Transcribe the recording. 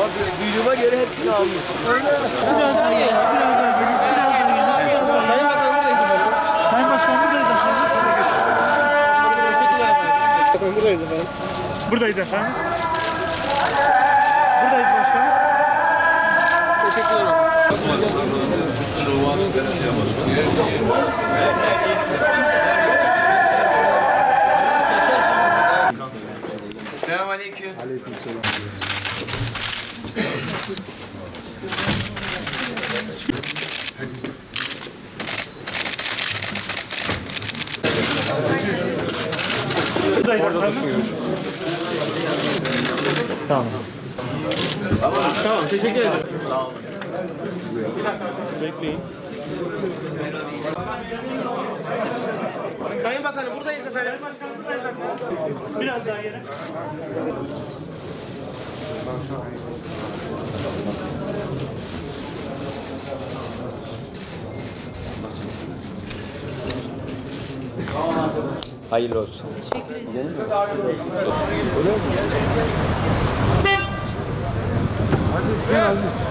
Duyduğuma göre hepsini almış. Gel. Biraz daha gel. Biraz daha gel. Biraz daha gel. Sayın Bakanım buradaydı. Sayın Başkan buradayız efendim. Bakın buradaydı efendim. Buradayız efendim. Buradayız başkanım. Teşekkür ederim. Selamünaleyküm. Buradayız efendim. Sağ olun. Tamam teşekkür ederim. Bekleyin. Sayın Bakanım buradayız efendim. Biraz daha geri. Hayırlı olsun. Aziz, gel Aziz.